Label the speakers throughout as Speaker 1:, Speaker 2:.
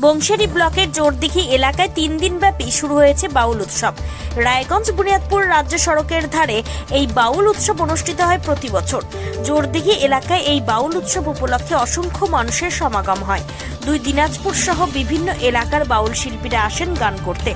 Speaker 1: বংশেরি ব্লকের জোরদিঘি এলাকায় তিন দিন ব্যাপী শুরু হয়েছে বাউল উৎসব। রায়গঞ্জ, বুনিয়াদপুর রাজ্য সড়কের ধারে এই বাউল উৎসব অনুষ্ঠিত হয় প্রতি বছর। জোরদিঘি এলাকায় এই বাউল উৎসব উপলক্ষে অসংখ্য মানুষের সমাগম হয়। দুই দিনাজপুর সহ বিভিন্ন এলাকার বাউল শিল্পীরা আসেন গান করতে।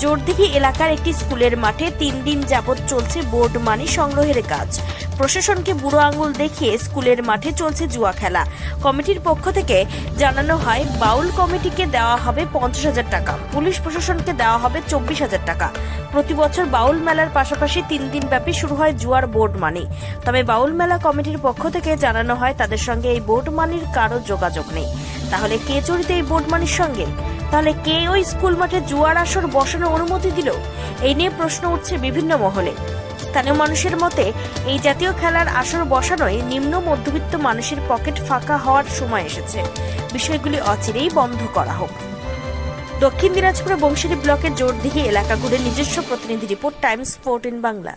Speaker 1: জোরদিঘি এলাকার একটি স্কুলের মাঠে তিন দিন যাবৎ চলছে বোর্ড মানি সংগ্রহের কাজ। প্রশাসনকে বুড়ো আঙুল দেখিয়ে স্কুলের মাঠে চলছে জুয়া খেলা। কমিটির পক্ষ থেকে জানানো হয়, বাউল কমিটিকে দেওয়া হবে পঞ্চাশ হাজার টাকা, পুলিশ প্রশাসনকে দেওয়া হবে চব্বিশ হাজার টাকা। প্রতি বছর বাউল মেলার পাশাপাশি তিন দিন ব্যাপী শুরু হয় জুয়ার বোর্ড মানি। তবে বাউল মেলা কমিটির পক্ষ থেকে জানানো হয়, তাদের সঙ্গে এই বোর্ড মানির কারও যোগাযোগ নেই। তাহলে কে জড়িত এই বোর্ড মানির সঙ্গে? তাহলে কে ওই স্কুল মাঠে জুয়ার আসর বসানোর অনুমতি দিল? এই নিয়ে প্রশ্ন উঠছে বিভিন্ন মহলে। স্থানীয় মানুষের মতে, এই জাতীয় খেলার আসর বসানোয় নিম্ন মধ্যবিত্ত মানুষের পকেট ফাঁকা হওয়ার সময় এসেছে। বিষয়গুলি অচিরেই বন্ধ করা হোক। দক্ষিণ দিনাজপুরে বংশীরি ব্লকের জোরদিঘি এলাকা ঘুরে নিজস্ব প্রতিনিধি রিপোর্ট, টাইমস, ফোরটিন বাংলা।